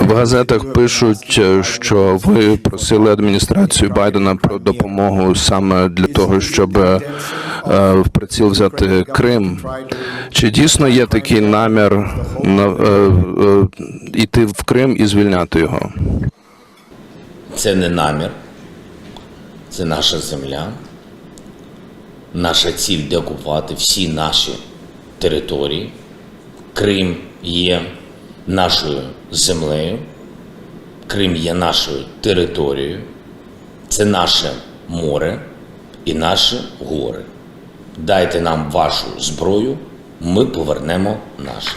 В газетах пишуть, е, що ви просили адміністрацію Байдена про допомогу саме для того, щоб е, в приціл взяти Крим. Чи дійсно є такий намір на е, е, йти в Крим і звільняти його? Це не намір, це наша земля. Наша ціль деокупувати всі наші території. Крим є нашою землею, Крим є нашою територією, це наше море і наші гори. Дайте нам вашу зброю, ми повернемо наше.